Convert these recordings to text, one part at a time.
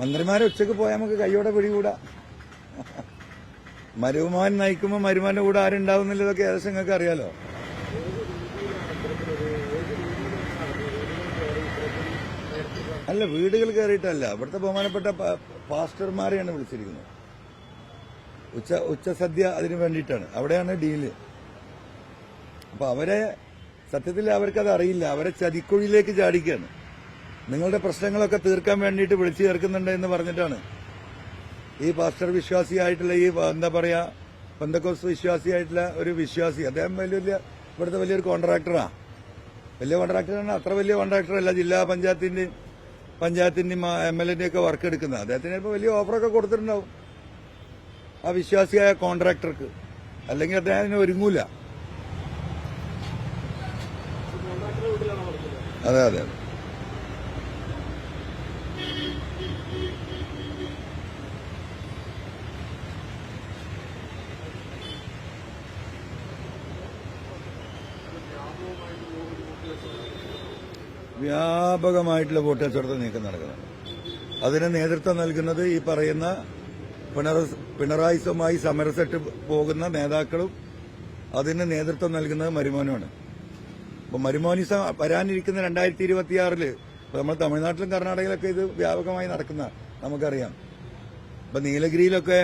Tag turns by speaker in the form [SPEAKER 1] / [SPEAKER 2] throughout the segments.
[SPEAKER 1] മന്ത്രിമാരെ ഉച്ചയ്ക്ക് പോയാൽ നമുക്ക് കൈയോടെ പിടികൂടാ. മരുമാൻ നയിക്കുമ്പോൾ മരുമാന്റെ കൂടെ ആരുണ്ടാവുന്നില്ലതൊക്കെ ഏകദേശം നിങ്ങൾക്ക് അറിയാലോ? അല്ല വീടുകൾ കയറിയിട്ടല്ല. ഇവിടുത്തെ ബഹുമാനപ്പെട്ട പാസ്റ്റർമാരെയാണ് വിളിച്ചിരിക്കുന്നത്. ഉച്ച ഉച്ച സദ്യ അതിനു വേണ്ടിയിട്ടാണ്. അവിടെയാണ് ഡീൽ. അപ്പൊ അവരെ സത്യത്തിൽ അവർക്കത് അറിയില്ല. അവരെ ചതിക്കുഴിയിലേക്ക് ചാടിക്കുകയാണ്. നിങ്ങളുടെ പ്രശ്നങ്ങളൊക്കെ തീർക്കാൻ വേണ്ടിയിട്ട് വിളിച്ചു ചേർക്കുന്നുണ്ട് എന്ന് പറഞ്ഞിട്ടാണ്. ഈ പാസ്റ്റർ വിശ്വാസിയായിട്ടുള്ള ഈ എന്താ പറയാ പന്തക്കോസ് വിശ്വാസിയായിട്ടുള്ള ഒരു വിശ്വാസി. അദ്ദേഹം വലിയ വലിയ ഇവിടുത്തെ വലിയൊരു കോൺട്രാക്ടറാ. വലിയ കോൺട്രാക്ടറാണ്. അത്ര വലിയ കോൺട്രാക്ടർ അല്ല ജില്ലാ പഞ്ചായത്തിന്റെ പഞ്ചായത്തിന്റെയും എം എൽ എന്റെ ഒക്കെ വർക്ക് എടുക്കുന്നത്. അദ്ദേഹത്തിന് ഇപ്പൊ വലിയ ഓഫറൊക്കെ കൊടുത്തിട്ടുണ്ടാവും. ആ വിശ്വാസിയായ കോൺട്രാക്ടർക്ക്. അല്ലെങ്കിൽ അദ്ദേഹം അതിന് ഒരുങ്ങൂല. അതെ അതെ. വ്യാപകമായിട്ടുള്ള വോട്ട് കച്ചവടത്തിൽ നീക്കം നടക്കുന്നുണ്ട് അതിന് നേതൃത്വം നൽകുന്നത് ഈ പറയുന്ന പിണറായി സമരസെട്ട് പോകുന്ന നേതാക്കളും അതിന് നേതൃത്വം നൽകുന്നത് മരുമോനുമാണ്. അപ്പൊ മരുമോനിസ വരാനിരിക്കുന്ന രണ്ടായിരത്തി ഇരുപത്തിയാറിൽ ഇപ്പൊ നമ്മൾ തമിഴ്നാട്ടിലും കർണാടകയിലൊക്കെ ഇത് വ്യാപകമായി നടക്കുന്ന നമുക്കറിയാം. ഇപ്പൊ നീലഗിരിയിലൊക്കെ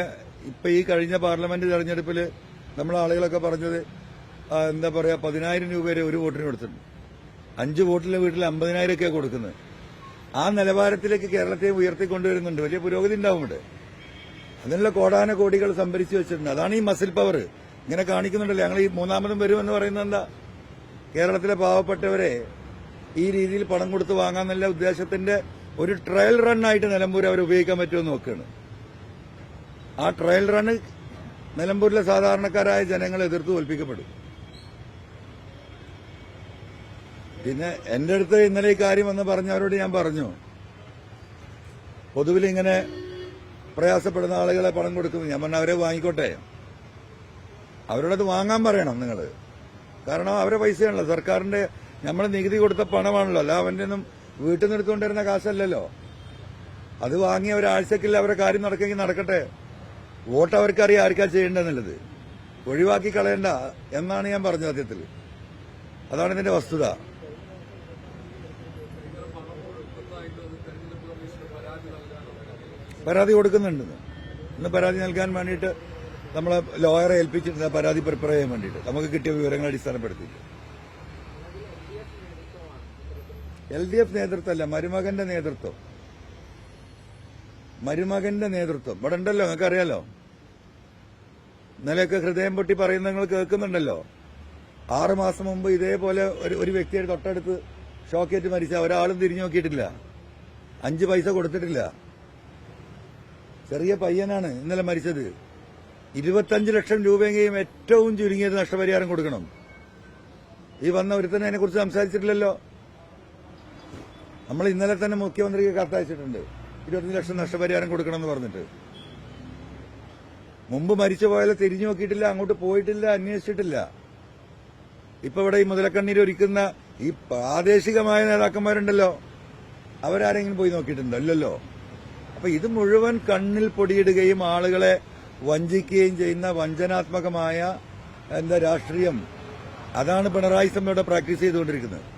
[SPEAKER 1] ഇപ്പൊ ഈ കഴിഞ്ഞ പാർലമെന്റ് തെരഞ്ഞെടുപ്പിൽ നമ്മൾ ആളുകളൊക്കെ പറഞ്ഞത് എന്താ പറയാ പതിനായിരം രൂപ വരെ ഒരു വോട്ടിന് കൊടുത്തിട്ടുണ്ട്. അഞ്ച് വോട്ടിലെ വീട്ടിൽ അമ്പതിനായിരം ഒക്കെയാണ് കൊടുക്കുന്നത്. ആ നിലവാരത്തിലേക്ക് കേരളത്തെ ഉയർത്തിക്കൊണ്ടുവരുന്നുണ്ട്. വലിയ പുരോഗതി ഉണ്ടാവും ഇവിടെ. അതിനുള്ള കോടാന കോടികൾ സംഭരിച്ചു വെച്ചിട്ടുണ്ട്. അതാണ് ഈ മസിൽ പവർ. ഇങ്ങനെ കാണിക്കുന്നുണ്ടല്ലോ. ഞങ്ങൾ ഈ മൂന്നാമതും വരുമെന്ന് പറയുന്നത് എന്താ? കേരളത്തിലെ പാവപ്പെട്ടവരെ ഈ രീതിയിൽ പണം കൊടുത്ത് വാങ്ങാന്നുള്ള ഉദ്ദേശത്തിന്റെ ഒരു ട്രയൽ റണ്ണായിട്ട് നിലമ്പൂർ അവർ ഉപയോഗിക്കാൻ പറ്റുമെന്ന് നോക്കുകയാണ് ആ ട്രയൽ റണ് നിലമ്പൂരിലെ സാധാരണക്കാരായ ജനങ്ങൾ എതിർത്ത് തോൽപ്പിക്കപ്പെടും. പിന്നെ എന്റെ അടുത്ത് ഇന്നലെ ഈ കാര്യം വന്ന് പറഞ്ഞവരോട് ഞാൻ പറഞ്ഞു. പൊതുവിൽ ഇങ്ങനെ പ്രയാസപ്പെടുന്ന ആളുകളെ പണം കൊടുക്കുന്നു. ഞാൻ പറഞ്ഞ അവരെ വാങ്ങിക്കോട്ടെ. അവരോടത് വാങ്ങാൻ പറയണം നിങ്ങൾ കാരണം അവരെ പൈസയാണല്ലോ. സർക്കാരിന്റെ നമ്മൾ നികുതി കൊടുത്ത പണമാണല്ലോ. അല്ല അവന്റെ ഒന്നും വീട്ടിൽ നിന്ന് എടുത്തുകൊണ്ടിരുന്ന കാശല്ലല്ലോ. അത് വാങ്ങിയ ഒരാഴ്ചക്കില്ല അവരെ കാര്യം നടക്കെങ്കിൽ നടക്കട്ടെ. വോട്ട് അവർക്കറിയാം ആർക്കാ ചെയ്യേണ്ടതെന്നുള്ളത്. ഒഴിവാക്കി കളയണ്ട എന്നാണ് ഞാൻ പറഞ്ഞത് സത്യത്തിൽ അതാണ് ഇതിന്റെ വസ്തുത. പരാതി കൊടുക്കുന്നുണ്ടെന്ന്. ഇന്ന് പരാതി നൽകാൻ വേണ്ടിയിട്ട് നമ്മളെ ലോയറെ ഏൽപ്പിച്ചിട്ടുണ്ട് പരാതി പ്രിപ്പയർ ചെയ്യാൻ വേണ്ടിയിട്ട്. നമുക്ക് കിട്ടിയ വിവരങ്ങൾ അടിസ്ഥാനപ്പെടുത്തി എൽ ഡി എഫ് നേതൃത്വമല്ല മരുമകന്റെ നേതൃത്വം. മരുമകന്റെ നേതൃത്വം. ഇവിടെ ഉണ്ടല്ലോ നിങ്ങൾക്ക് അറിയാലോ ഇന്നലെയൊക്കെ ഹൃദയം പൊട്ടി പറയുന്നത് നിങ്ങൾ കേൾക്കുന്നുണ്ടല്ലോ. ആറ് മാസം മുമ്പ് ഇതേപോലെ ഒരു ഒരു വ്യക്തിയെ തൊട്ടടുത്ത് ഷോക്കേറ്റ് മരിച്ച ഒരാളും തിരിഞ്ഞു നോക്കിയിട്ടില്ല. അഞ്ച് പൈസ കൊടുത്തിട്ടില്ല. ചെറിയ പയ്യനാണ് ഇന്നലെ മരിച്ചത്. ഇരുപത്തഞ്ച് ലക്ഷം രൂപയെങ്കിലും ഏറ്റവും ചുരുങ്ങിയത് നഷ്ടപരിഹാരം കൊടുക്കണം. ഈ വന്ന ഒരുത്തനെ അതിനെ കുറിച്ച് സംസാരിച്ചിട്ടില്ലല്ലോ. നമ്മൾ ഇന്നലെ തന്നെ മുഖ്യമന്ത്രിക്ക് കത്തയച്ചിട്ടുണ്ട്. ഇരുപത്തഞ്ച് ലക്ഷം നഷ്ടപരിഹാരം കൊടുക്കണം എന്ന് പറഞ്ഞിട്ട്. മുമ്പ് മരിച്ചു പോയാലും തിരിഞ്ഞു നോക്കിയിട്ടില്ല അങ്ങോട്ട് പോയിട്ടില്ല അന്വേഷിച്ചിട്ടില്ല. ഇപ്പൊ ഇവിടെ ഈ മുതലക്കണ്ണീര് ഒരുക്കുന്ന ഈ പ്രാദേശികമായ നേതാക്കന്മാരുണ്ടല്ലോ. അവരാരെങ്കിലും പോയി നോക്കിയിട്ടുണ്ടോ? അല്ലല്ലോ അപ്പൊ ഇത് മുഴുവൻ കണ്ണിൽ പൊടിയിടുകയും ആളുകളെ വഞ്ചിക്കുകയും ചെയ്യുന്ന വഞ്ചനാത്മകമായ എന്താ രാഷ്ട്രീയം അതാണ് പിണറായി സമ്മയുടെ പ്രാക്ടീസ് ചെയ്തുകൊണ്ടിരിക്കുന്നത്.